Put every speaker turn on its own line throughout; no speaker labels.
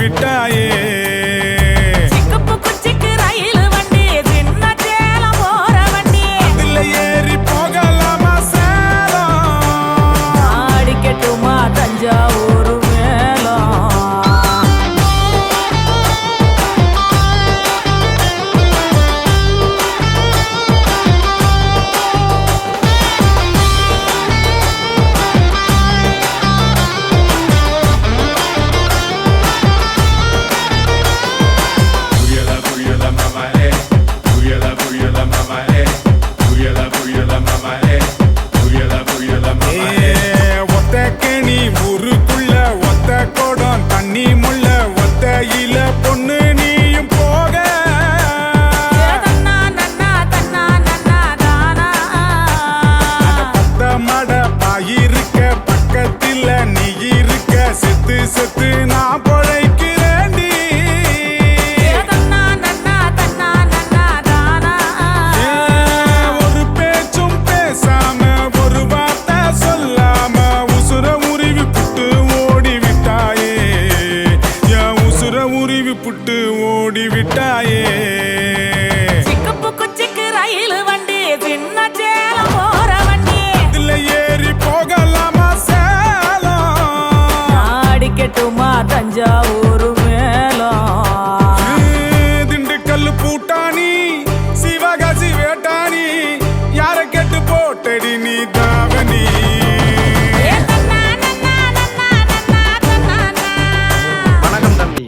விட்டாயே.
தஞ்சாவூர் மேலம்
திண்டுக்கல் பூட்டானி சிவகாசி வேட்டானி யார கெட்டு போட்டடி நீ தாவணி?
வணக்கம் தம்பி.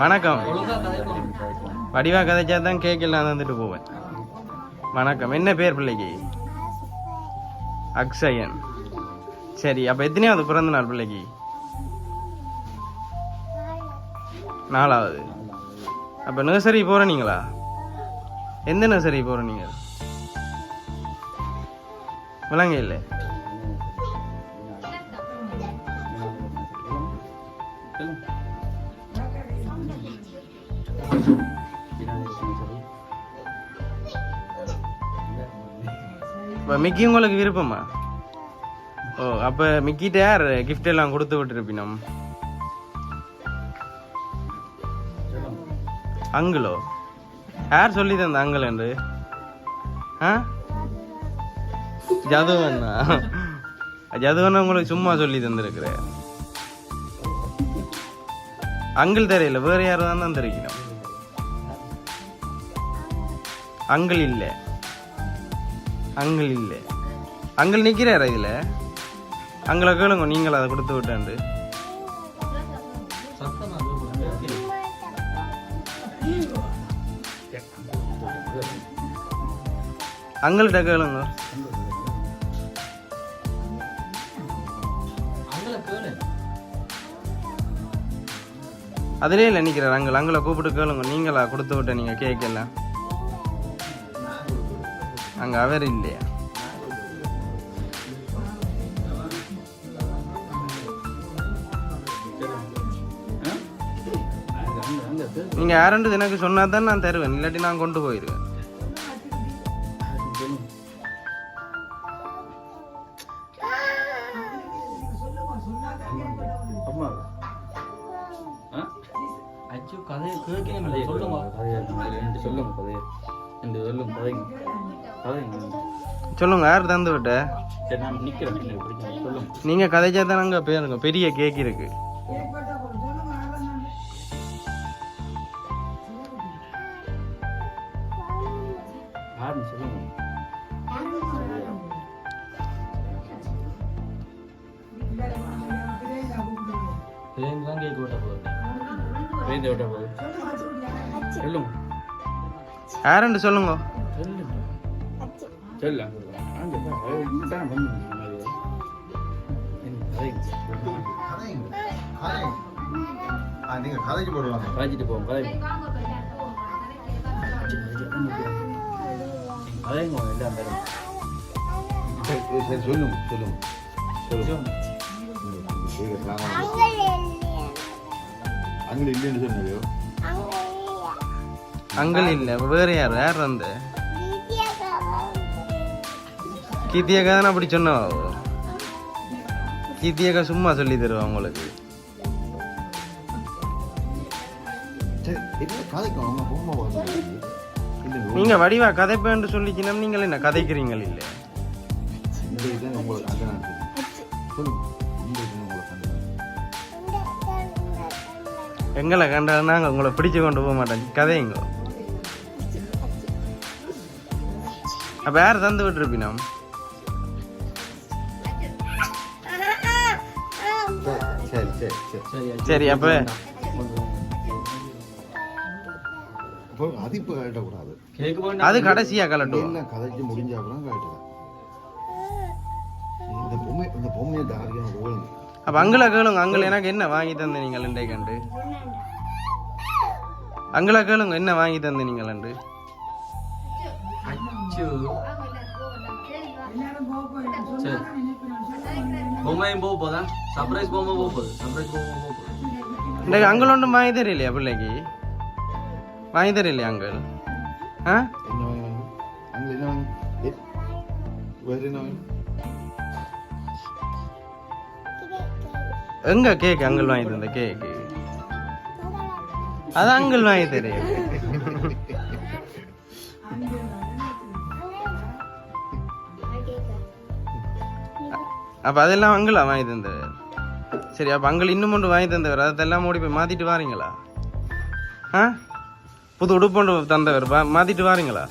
வணக்கம். வடிவா கதைச்சா தான் கேட்கலாம் வந்துட்டு போவேன். வணக்கம். என்ன பேர் பிள்ளைக்கு? அக்ஷயன். சரி அப்போ எத்தனையாவது பிறந்த நாள் பிள்ளைக்கு? நாலாவது. அப்போ நர்சரி போகிற நீங்களா எந்த நர்சரி போகிற நீங்கள் விளங்க இப்போ மிக்கி உங்களுக்கு விருப்பமா? ஓ அப்போ மிக்கிட்ட யார் கிஃப்ட் எல்லாம் கொடுத்து விட்டுருப்பினம்? அங்கிளோ யார் சொல்லி தந்த அங்கிள் என்று? ஆ? ஜதுவண்ணா? ஜதுவண்ணா உங்களுக்கு சும்மா சொல்லி தந்திருக்கிறேன் அங்கிள் தெரியல வேற யாரும் தான் தந்திருக்கணும். அங்கிள் இல்லை. அங்கிள் இல்லை. அங்கிள் நிற்கிறாரா இதில்? அங்களை கேளுங்க நீங்கள் அதை கொடுத்து விட்டாண்டு. அங்கள்கிட்ட கேளுங்க. அதிலே இல்லை நிற்கிறார் அங்கே அங்களை கூப்பிட்டு கேளுங்க நீங்களா கொடுத்து விட்ட நீங்கள் கேட்கல அங்கே அவர் இல்லையா? நீங்கள் யாருன்றது எனக்கு சொன்னா தான் நான் தருவேன். இல்லாட்டி நான் கொண்டு போயிடுவேன்
சொல்லுங்க
யார் தந்து விட்ட? நீங்கள் கதைச்சா தான் அங்கே பேருங்க. பெரிய கேக் இருக்கு.
சொல்லுங்க.
யாருன்னு சொல்லுங்க.
சொல்லுங்க. சொல்ல அங்கே தான் பண்ணு
நீங்க கதைக்கு போடுவாங்க
காய்ச்சிட்டு போவோம் கதை கதைங்க எல்லாம் தரும்
சரி சொல்லுங்க சொல்லுங்க சொல்லுங்க அங்கே இல்லைன்னு சொன்னதையோ
அங்கிள் இல்லை வேற யார்? யார் அந்த கீர்த்தியாக்கா தானே அப்படி சொன்னவா கீர்த்தியக்கா சும்மா சொல்லி தருவா உங்களுக்கு. நீங்க வடிவா கதைப்பேன்னு சொல்லிச்சினா நீங்கள் என்ன கதைக்கிறீங்கள் இல்லை? எங்களை கண்டா நாங்கள் உங்களை பிடிச்சு கொண்டு போக மாட்டோம். கதையுங்க அப்ப யார் தந்து விட்டுருப்பினோம்
சரி சரி சரி.
சரி
சரி, அப்ப-
அது இப்போ
அது கடைசியா கலட்டுவோம்
எல்லாம் கதைச்சு முடிஞ்ச அப்புறம் கழட்டலாம் இந்த பொம்மை இந்த பொம்மையை தாரியம் ஓடுங்க
அப்ப அங்கள கேளுங்க அங்கள எனக்கு என்ன வாங்கி தந்து நீங்கள் இண்டை கண்டு அங்கள கேளுங்க என்ன வாங்கி தந்து நீங்கள் அண்டு?
அச்சு சரி பொம்மையும் போக போதா சர்ப்ரைஸ் பொம்மை போக போகுது சர்ப்ரைஸ் பொம்மை போக போகுது
இன்றைக்கு அங்கள் ஒன்றும் வாங்கி தரலையா பிள்ளைக்கு வாங்கி அங்கள் ஆ எங்க கேக் அங்கிள் வாங்கி தந்த கேக்கு அது அங்கிள் வாங்கி தரேன் அப்ப அதெல்லாம் அங்கிளா வாங்கி தந்தவர் சரி அப்ப அங்கிள் இன்னும் ஒன்று வாங்கி தந்தவர். அதெல்லாம் ஓடி போய் மாத்திட்டு வாரீங்களா? ஆ? புது உடுப்பொண்டு தந்தவர். பா- மாத்திட்டு வாரீங்களா?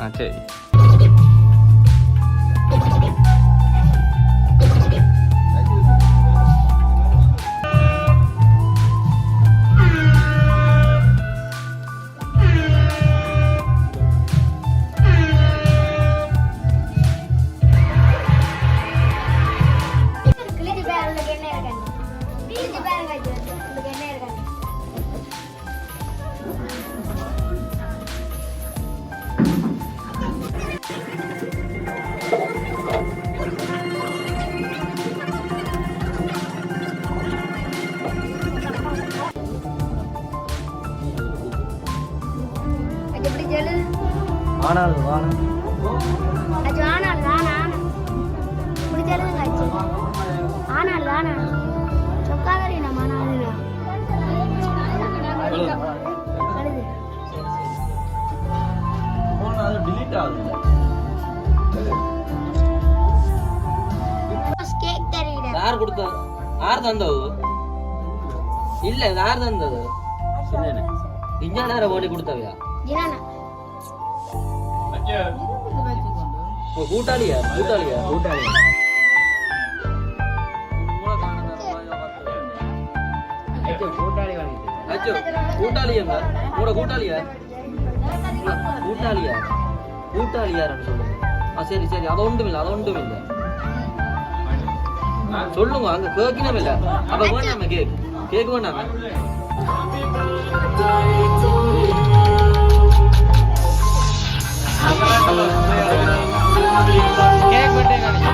ஆ சரி.
கொடுத்தது யார் தந்தது? இல்ல யார் தந்தது? இஞ்ச நேரம் ஓடி கொடுத்தவையா?
ஜினானா
உங்க கூட்டாளியா? கூட்டாளியா? கூட்டாளியா அச்சோ கூட்டாளியா உங்களோட கூட்டாளியா? கூட்டாளியா? கூட்டாளியாருன்னு சொல்லுங்க. சொல்லுங்க அங்க கேட்கணும் இல்ல. அப்ப வேண்டாம கேக் கேக் வேண்டாம
கேக் வெட்டே காணிச்சு